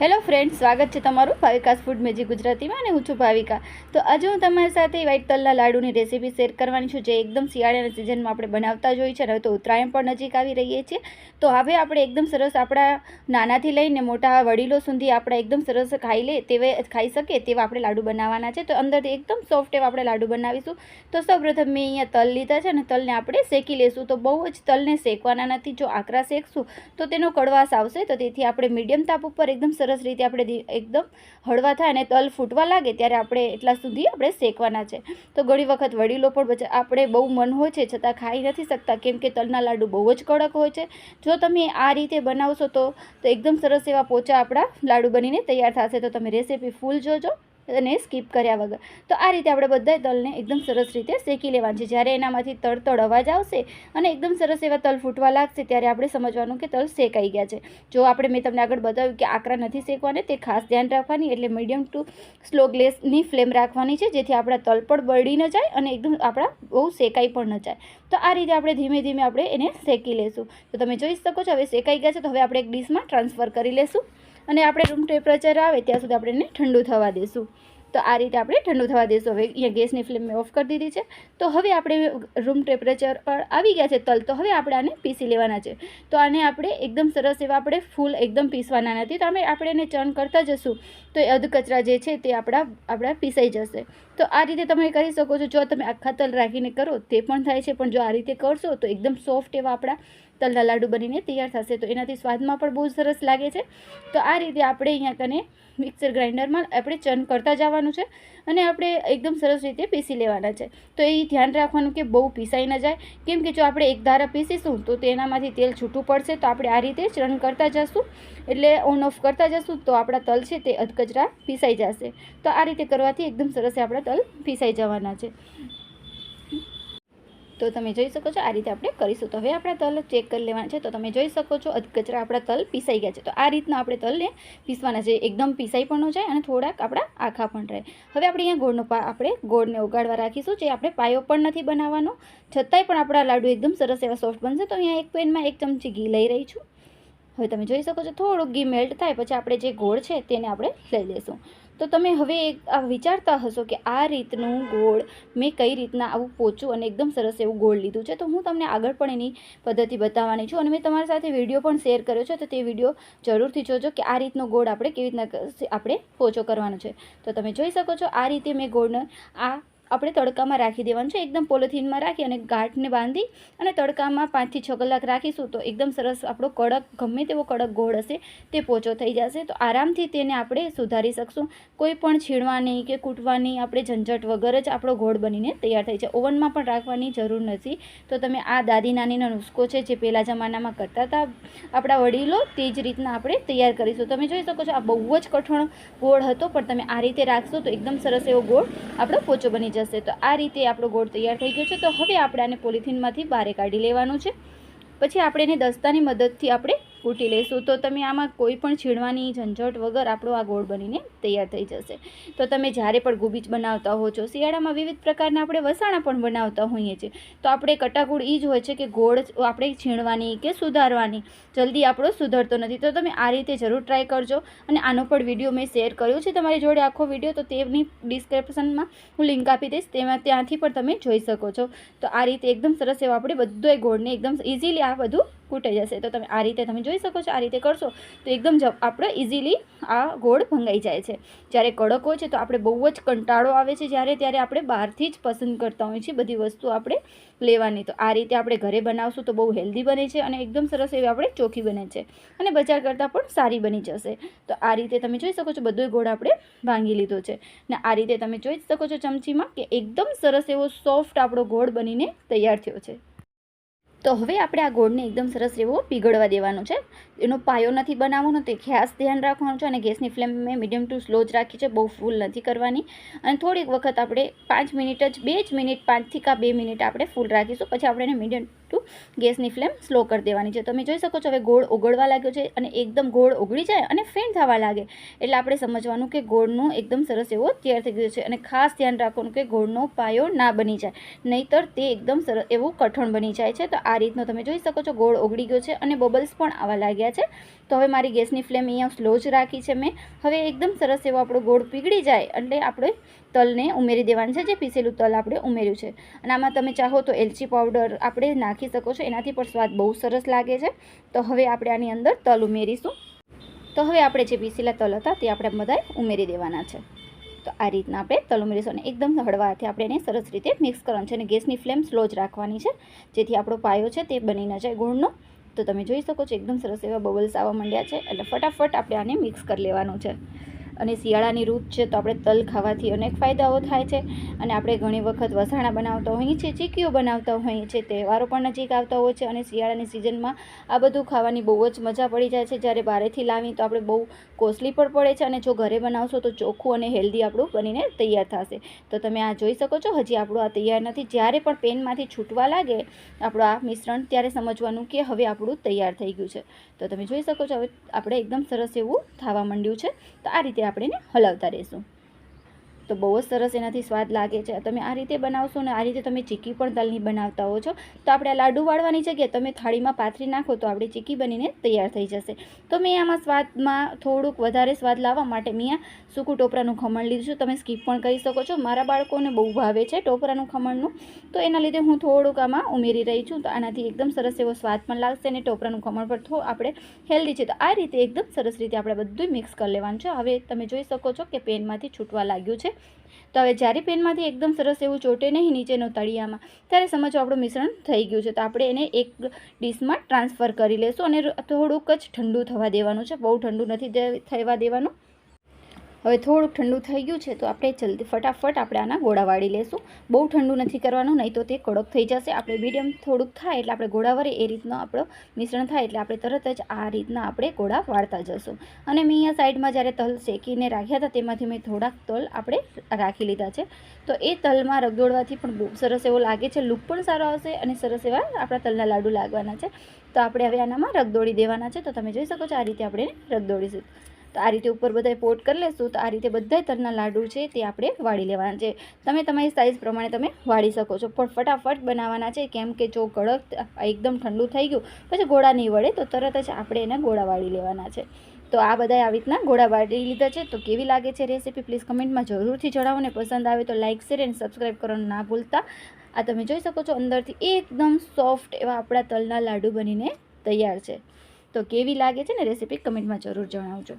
Hello friend સ્વાગત છે તમારું ભાવિકાસ ફૂડ મેજી ગુજરાતીમાં અને હું છું ભાવિકા. તો આજે હું તમારી સાથે વ્હાઈટ તલના લાડુની રેસીપી શેર કરવાની છું, જે એકદમ શિયાળાના સિઝનમાં આપણે બનાવતા જ હોય છે હવે તો ઉત્તરાયણ પણ નજીક આવી રહીએ છીએ તો હવે આપણે એકદમ સરસ આપણા નાનાથી લઈને મોટા વડીલો સુધી આપણે એકદમ સરસ ખાઈ લે તેવે, ખાઈ શકે તેવા આપણે લાડુ બનાવવાના છે. તો અંદરથી એકદમ સોફ્ટ એવા આપણે લાડુ બનાવીશું. તો સૌપ્રથમ મેં અહીંયા તલ લીધા છે અને તલને આપણે શેકી લેશું. તો બહુ જ તલને શેકવાના નથી. જો આકરા શેકશું, તો તેનો કડવાશ આવશે. તો તેથી આપણે મીડિયમ તાપ ઉપર એકદમ સરસ રીતે આપણે એકદમ હળવા થાય અને તલ ફૂટવા લાગે ત્યારે આપણે એટલા સુધી આપણે શેકવાના છે. તો ઘણી વખત વડીલો પણ આપણે બહુ મન હોય છે છતાં ખાઈ નથી શકતા. કેમ કે તલના લાડુ બહુ જ કડક હોય છે. જો તમે આ રીતે બનાવશો તો એકદમ સરસ એવા પોચા આપણા લાડુ બનીને તૈયાર થશે. તો તમે રેસીપી ફૂલ જોજો. અને સ્કીપ કર્યા વગર. તો આ રીતે આપણે બધા તલને એકદમ સરસ રીતે શેકી લેવાના છે. જ્યારે એનામાંથી તળતળ અવાજ આવશે અને એકદમ સરસ એવા તલ ફૂટવા લાગશે, ત્યારે આપણે સમજવાનું કે તલ શેકાઈ ગયા છે. જો આપણે મેં તમને આગળ બતાવ્યું કે આકરા નથી શેકવાને, તે ખાસ ધ્યાન રાખવાની એટલે મીડિયમ ટુ સ્લો ગ્લેસની ફ્લેમ રાખવાની છે, જેથી આપણા તલ પણ બળી ન જાય અને એકદમ આપણા બહુ શેકાઈ પણ ન જાય. તો આ રીતે આપણે ધીમે ધીમે આપણે એને શેકી લેશું. તો તમે જોઈ શકો છો, હવે શેકાઈ ગયા છે, તો હવે આપણે એક ડીશમાં ટ્રાન્સફર કરી લેશું. અને આપણે રૂમ ટેમ્પરેચર આવે ત્યાં સુધી આપણે એને ઠંડુ થવા દેશું. તો આ રીતે આપણે ઠંડુ થવા દેશું. હવે અહીંયા ગેસની ફ્લેમ મેં ઓફ કરી દીધી છે. તો હવે આપણે રૂમ ટેમ્પરેચર પર આવી ગયા છે તલ. તો હવે આપણે આને પીસી લેવાના છે. તો આને આપણે એકદમ સરસ એવા આપણે ફૂલ એકદમ પીસવાના નથી. તો અમે આપણે એને ચર્ન કરતા જશું. તો એ અધકચરા જે છે તે આપણા આપણા પીસાઈ જશે. તો આ રીતે તમે કરી શકો છો. જો તમે આખા તલ રાખીને કરો તે પણ થાય છે. પણ જો આ રીતે કરશો તો એકદમ સોફ્ટ એવા આપણા તલના લાડુ બનીને તૈયાર થશે. તો એનાથી સ્વાદમાં પણ બહુ સરસ લાગે છે. તો આ રીતે આપણે અહીંયા કને મિક્સર ગ્રાઇન્ડરમાં આપણે ચર્ન કરતા જવાનું છે અને આપણે એકદમ સરસ રીતે પીસી લેવાના છે. તો એ ધ્યાન રાખવાનું કે બહુ પીસાઈ ન જાય. કેમ કે જો આપણે એક ધારા પીસીશું તો તેનામાંથી તેલ છૂટું પડશે તો આપણે આ રીતે ચર્ન કરતા જશું. એટલે ઓન ઓફ કરતા જશું તો આપણા તલ છે તે અધકચરા પીસાઈ જશે. તો આ રીતે કરવાથી એકદમ સરસ આપણા તલ પીસાઈ જવાના છે. તો તમે જોઈ શકો છો આ રીતે આપણે કરીશું. તો હવે આપણા તલ ચેક કરી લેવાના છે. તો તમે જોઈ શકો છો અધકચરા આપણા તલ પીસાઈ ગયા છે. તો આ રીતના આપણે તલને પીસવાના છે. એકદમ પીસાઈ પણ ન જાય અને થોડાક આપણા આખા પણ રહે. હવે આપણે અહીંયા ગોળનો પા આપણે ગોળને ઉગાડવા રાખીશું. જે આપણે પાયો પણ નથી બનાવવાનો. છતાંય પણ આપણા લાડુ એકદમ સરસ એવા સોફ્ટ બનશે. તો અહીંયા એક પેનમાં એક ચમચી ઘી લઈ રહી છું. હવે તમે જોઈ શકો છો થોડુંક ઘી મેલ્ટ થાય. પછી આપણે જે ગોળ છે તેને આપણે લઈ લઈશું. તો તમે હવે વિચારતા હશો કે આ રીતનું ગોળ મેં કઈ રીતના આવું પોચું અને એકદમ સરસ એવું ગોળ લીધું છે, તો હું તમને આગળ પણ એની પદ્ધતિ બતાવવાની છું અને મેં તમારી સાથે વીડિયો પણ શેર કર્યો છે, તો તે વીડિયો જરૂરથી જોજો કે આ રીતનો ગોળ આપણે કેવી રીતના આપણે પોચો કરવાનો છે. તો તમે જોઈ શકો છો આ રીતે મેં ગોળને આ આપણે તડકામાં રાખી દેવાનું છે. એકદમ પોલિથીનમાં રાખી અને ગાંઠને બાંધી અને તડકામાં પાંચથી છ કલાક રાખીશું તો એકદમ સરસ આપણો કડક, ગમે તેવો કડક ગોળ હશે તે પોચો થઈ જશે. તો આરામથી તેને આપણે સુધારી શકશું. કોઈ પણ છીણવાની કે કૂટવાની આપણે ઝંઝટ વગર જ આપણો ગોળ બનીને તૈયાર થઈ છે ઓવનમાં પણ રાખવાની જરૂર નથી. તો તમે આ દાદી નાનીનો નુસ્ખો છે જે પહેલાં જમાનામાં કરતા હતા, આપણા વડીલો તે જ રીતના આપણે તૈયાર કરીશું. તમે જોઈ શકો છો આ બહુ જ કઠણ ગોળ હતો, પણ તમે આ રીતે રાખશો તો એકદમ સરસ એવો ગોળ આપણો પોચો બની જશે. તો આ રીતે આપણો ગોળ તૈયાર થઈ ગયો છે. તો હવે આપણે આને પોલિથીનમાંથી બહાર કાઢી લેવાનું છે. પછી આપણે એને દસ્તાની મદદથી આપણે કૂટી લઈશું. તો તમે આમાં કોઈ પણ છીણવાની ઝંઝટ વગર આપણો આ ગોળ બનીને તૈયાર થઈ જશે. તો તમે જ્યારે પણ ગુબીજ બનાવતા હો છો શિયાળામાં વિવિધ પ્રકારના આપણે વસાણા પણ બનાવતા હોઈએ છીએ, તો આપણે કટાકૂળ એ જ હોય છે કે ગોળ આપણે છીણવાની કે સુધારવાની. જલ્દી આપણો સુધરતો નથી. તો તમે આ રીતે જરૂર ટ્રાય કરજો. અને આનો પણ વીડિયો મેં શેર કર્યો છે તમારી જોડે આખો વીડિયો તો તેની ડિસ્ક્રિપ્શનમાં હું લિંક આપી દઈશ. તેમાં ત્યાંથી પણ તમે જોઈ શકો છો. તો આ રીતે એકદમ સરસ એવો આપણે બધોય ગોળને એકદમ ઇઝીલી આ બધું કૂટાઈ જશે. તો તમે આ રીતે તમે જોઈ શકો છો, આ રીતે કરશો, તો એકદમ આપણે ઇઝીલી આ ગોળ ભંગાઈ જાય છે. જ્યારે કડક હોય છે તો આપણે બહુ જ કંટાળો આવે છે જ્યારે, ત્યારે આપણે બહારથી જ પસંદ કરતા હોઈએ છીએ બધી વસ્તુ આપણે લેવાની. તો આ રીતે આપણે ઘરે બનાવશું તો બહુ હેલ્ધી બને છે અને એકદમ સરસ એવી આપણે ચોખ્ખી બને છે અને બજાર કરતાં પણ સારી બની જશે. તો આ રીતે તમે જોઈ શકો છો બધોય ગોળ આપણે ભાંગી લીધો છે. ને આ રીતે તમે જોઈ શકો છો ચમચીમાં કે એકદમ સરસ એવો સોફ્ટ આપણો ગોળ બનીને તૈયાર થયો છે. તો હવે આપણે આ ગોળને એકદમ સરસ એવો પીગળવા દેવાનો છે. એનો પાયો નથી બનાવવાનો, તે ખાસ ધ્યાન રાખવાનું છે અને ગેસની ફ્લેમ મેં મીડિયમ ટુ સ્લો જ રાખી છે, બહુ ફૂલ નથી કરવાની. અને થોડીક વખત આપણે પાંચ મિનિટ જ, બે જ મિનિટ, પાંચથી કા બે મિનિટ આપણે ફૂલ રાખીશું, પછી આપણે એને મીડિયમ ટુ ગેસની ફ્લેમ સ્લો કરી દેવાની છે. તમે જોઈ શકો છો, હવે ગોળ ઓગળવા લાગ્યો છે અને એકદમ ગોળ ઓગળી જાય અને ફેણ થવા લાગે. એટલે આપણે સમજવાનું કે ગોળનું એકદમ સરસ એવો તૈયાર થઈ ગયો છે અને ખાસ ધ્યાન રાખવાનું કે ગોળનો પાયો ના બની જાય. નહીંતર તે એકદમ સરસ એવું કઠણ બની જાય છે. તો આ રીતનો તમે જોઈ શકો છો, ગોળ ઓગળી ગયો છે અને બબલ્સ પણ આવવા લાગ્યા છે. તો હવે મારી ગેસની ફ્લેમ અહીંયા સ્લો જ રાખી છે મેં. હવે એકદમ સરસ એવો આપણો ગોળ પીગળી જાય એટલે આપણે તલને ઉમેરી દેવાનું છે, જે પીસેલું તલ આપણે ઉમેર્યું છે. અને આમાં તમે ચાહો તો એલચી પાવડર આપણે નાખી શકો છો. એનાથી પણ સ્વાદ બહુ સરસ લાગે છે. તો હવે આપણે આની અંદર તલ ઉમેરીશું. તો હવે આપણે જે પીસેલા તલ હતા તે આપણે બધાએ ઉમેરી દેવાના છે. તો આ રીતના આપણે તલ ઉમેરીશું અને એકદમ હળવા હાથે આપણે એને સરસ રીતે મિક્સ કરવાનું છે અને ગેસની ફ્લેમ સ્લો જ રાખવાની છે. જેથી આપણો પાયો છે તે બની ન જાય ગુણનો તો તમે જોઈ શકો છો, એકદમ સરસ એવા બબલ્સ આવવા માંડ્યા છે. એટલે ફટાફટ આપણે આને મિક્સ કરી લેવાનું છે. અને શિયાળાની ઋત છે તો આપણે તલ ખાવાથી અનેક ફાયદાઓ થાય છે. અને આપણે ઘણી વખત વસાણા બનાવતા હોઈએ છીએ, ચીકીઓ બનાવતા હોઈએ છીએ, તહેવારો પણ નજીક આવતા હોય છે અને શિયાળાની સિઝનમાં આ બધું ખાવાની બહુ જ મજા પડી જાય છે. જ્યારે બહારેથી લાવી તો આપણે બહુ કોસ્ટલી પણ પડે છે અને જો ઘરે બનાવશો તો ચોખ્ખું અને હેલ્ધી આપણું બનીને તૈયાર થશે. તો તમે આ જોઈ શકો છો, હજી આપણું આ તૈયાર નથી. જ્યારે પણ પેનમાંથી છૂટવા લાગે, આપણું આ મિશ્રણ ત્યારે સમજવાનું કે હવે આપણું તૈયાર થઈ ગયું છે. તો તમે જોઈ શકો છો, હવે આપણે એકદમ સરસ એવું થવા માંડ્યું છે. તો આ રીતે આપણે એને હલાવતા રહીશું તો બહુ જ સરસ એનાથી સ્વાદ લાગે છે. તમે આ રીતે બનાવશો ને આ રીતે તમે ચીકી પણ તલની બનાવતા હો છો. તો આપણે લાડુ વાળવાની જગ્યાએ તમે થાળીમાં પાથરી નાખો તો આપણી ચીકી બનીને તૈયાર થઈ જશે. તો મેં આમાં સ્વાદમાં થોડુંક વધારે સ્વાદ લાવવા માટે મેં આ સૂકું ટોપરાનું ખમણ લીધું છું. તમે સ્કીપ પણ કરી શકો છો. મારા બાળકોને બહુ ભાવે છે ટોપરાનું ખમણનું. તો એના લીધે હું થોડુંક આમાં ઉમેરી રહી છું. તો આનાથી એકદમ સરસ એવો સ્વાદ પણ લાગશે અને ટોપરાનું ખમણ પર થોડું આપણે હેલ્ધી છે. તો આ રીતે એકદમ સરસ રીતે આપણે બધું મિક્સ કરી લેવાનું છે. હવે તમે જોઈ શકો છો કે પેનમાંથી છૂટવા લાગ્યું છે. તો હવે જ્યારે પેનમાંથી એકદમ સરસ એવું ચોટે નહીં નીચેનો તળિયામાં, ત્યારે સમજો આપણું મિશ્રણ થઈ ગયું છે. તો આપણે એને એક ડીશમાં ટ્રાન્સફર કરી લેશું અને થોડુંક જ ઠંડુ થવા દેવાનું છે. બહુ ઠંડુ નથી થવા દેવાનું. હવે થોડુંક ઠંડુ થઈ ગયું છે તો આપણે જલ્દી ફટાફટ આપણે આના ગોળા વાળી લેશું. બહુ ઠંડુ નથી કરવાનું, નહીં તો તે કડક થઈ જશે. આપણે મીડિયમ થોડુંક થાય એટલે આપણે ગોળા વાળીએ એ રીતનો આપણો મિશ્રણ થાય એટલે આપણે તરત જ આ રીતના આપણે ગોળા વાળતા જશું. અને મેં અહીંયા સાઈડમાં જ્યારે તલ શેકીને રાખ્યા હતા તેમાંથી મેં થોડાક તલ આપણે રાખી લીધા છે. તો એ તલમાં રગદોળવાથી પણ બહુ સરસ એવો લાગે છે. લુક પણ સારો આવશે અને સરસ એવા આપણા તલના લાડુ લાગવાના છે. તો આપણે હવે આનામાં રગદોળી દેવાના છે. તો તમે જોઈ શકો છો આ રીતે આપણે રગદોળીશું. તો આ રીતે ઉપર બધા પોટ કરી લેશું તો આ રીતે બધાય તલના લાડુ છે તે આપણે વાળી લેવાના છે. તમે તમારી સાઇઝ પ્રમાણે તમે વાળી શકો છો. પણ ફટાફટ બનાવવાના છે કેમ કે જો કડક એકદમ ઠંડુ થઈ ગયું, પછી ગોળા નહીં વળે તો તરત જ આપણે એને ગોળા વાળી લેવાના છે. તો આ બધા આવી રીતના ગોળા વાળી લીધા છે. તો કેવી લાગે છે રેસીપી પ્લીઝ કમેન્ટમાં જરૂરથી જણાવો ને પસંદ આવે તો લાઇક શેર એન્ડ સબસ્ક્રાઈબ કરવાનું ના ભૂલતા. આ તમે જોઈ શકો છો અંદરથી એકદમ સોફ્ટ એવા આપણા તલના લાડુ બનીને તૈયાર છે. તો કેવી લાગે છે ને રેસીપી કમેન્ટમાં જરૂર જણાવજો.